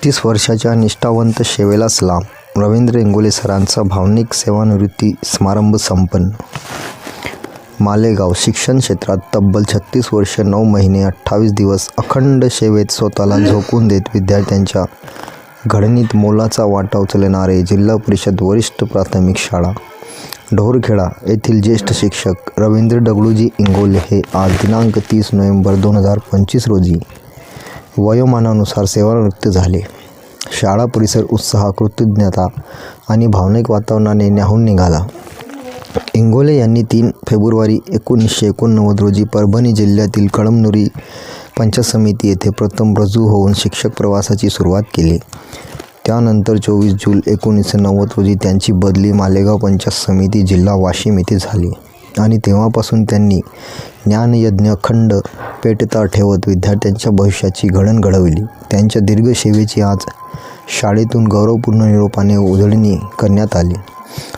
छत्तीस वर्षाच्या निष्ठावंत सेवेला सलाम. रवींद्र इंगोले सरांचा भावनिक सेवानिवृत्ती समारंभ संपन्न. मालेगाव शिक्षण क्षेत्रात तब्बल छत्तीस वर्ष नऊ महिने अठ्ठावीस दिवस अखंड सेवेत स्वतःला झोकून देत विद्यार्थ्यांच्या घडणीत मोलाचा वाटा उचलणारे जिल्हा परिषद वरिष्ठ प्राथमिक शाळा ढोरखेडा येथील ज्येष्ठ शिक्षक रवींद्र डगडूजी इंगोले हे आज दिनांक तीस नोव्हेंबर दोन हजार पंचवीस रोजी वयोमानानुसार सेवानिवृत्त झाले. शाळा परिसर उत्साह कृतज्ञता आणि भावनिक वातावरणाने न्याहून निघाला. इंगोले यांनी तीन फेब्रुवारी एकोणीसशे एकोणनव्वद रोजी परभणी जिल्ह्यातील कळमनुरी पंचायत समिती येथे प्रथम रजू होऊन शिक्षक प्रवासाची सुरुवात केली. त्यानंतर चोवीस जून एकोणीसशे नव्वद रोजी त्यांची बदली मालेगाव पंचायत समिती जिल्हा वाशिम येथे झाली. आणि तेव्हापासून त्यांनी ज्ञानयज्ञ खंड पेटता ठेवत विद्यार्थ्यांच्या भविष्याची घडण घडविली. त्यांच्या दीर्घ सेवेची आज शाळेतून गौरवपूर्ण निरोपाने उजळणी करण्यात आली.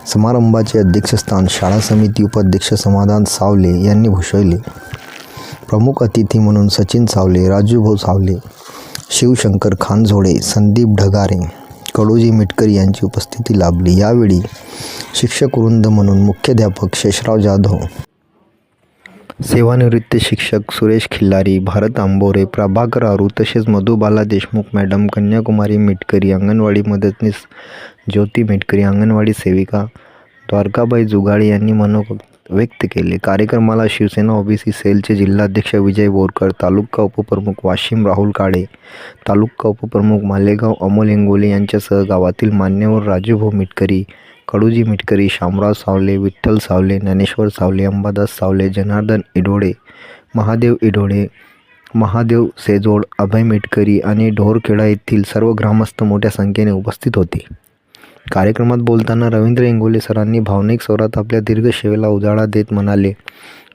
समारंभाचे अध्यक्षस्थान शाळा समिती उपाध्यक्ष समाधान सावले यांनी भूषवले. प्रमुख अतिथी म्हणून सचिन सावले राजूभाऊ सावले शिवशंकर खानझोडे संदीप ढगारे कडोजी मिटकरी यांची उपस्थिती लाभली. यावेळी शिक्षक वृंद म्हणून मुख्याध्यापक शेषराव जाधव. सेवानिवृत्त शिक्षक सुरेश खिल्लारी भारत आंबोरे प्रभाकर आरू तसेच मधुबाला देशमुख मॅडम कन्याकुमारी मिटकरी अंगणवाडी मदतनीस ज्योती मिटकरी अंगणवाडी सेविका द्वारकाबाई जुगाळे यांनी मनोक व्यक्त केले. कार्यक्रमाला शिवसेना ओबीसी सेलचे जिल्हाध्यक्ष विजय बोरकर तालुका उपप्रमुख वाशिम राहुल काळे तालुका उपप्रमुख मालेगाव अमोल इंगोले यांच्यासह गावातील मान्यवर राजूभाऊ मिटकरी कडूजी मिटकरी शामराव सावले विठ्ठल सावले ज्ञानेश्वर सावले अंबादास सावले जनार्दन इडोळे महादेव इडोळे महादेव सेजोड अभय मिटकरी आणि ढोरखेडा येथील सर्व ग्रामस्थ मोठ्या संख्येने उपस्थित होते. कार्यक्रमात बोलताना रवींद्र इंगोले सरांनी भावनिक स्वरात आपल्या दीर्घ सेवेला उजाळा देत म्हणाले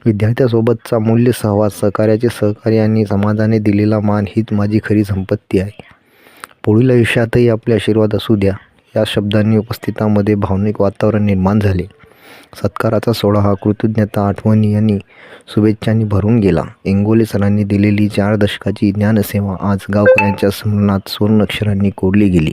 विद्यार्थ्यासोबतचा मूल्य सहवास सहकार्याचे सहकार्य आणि समाजाने दिलेला मान हीच माझी खरी संपत्ती आहे. पुढील आयुष्यातही आपले आशीर्वाद असू द्या. या शब्दांनी उपस्थितांमध्ये भावनिक वातावरण निर्माण झाले. सत्काराचा सोहळा हा कृतज्ञता आठवणी आणि शुभेच्छांनी भरून गेला. इंगोले सरांनी दिलेली चार दशकाची ज्ञानसेवा आज गावकऱ्यांच्या स्मरणात सुवर्ण अक्षरांनी कोरली गेली.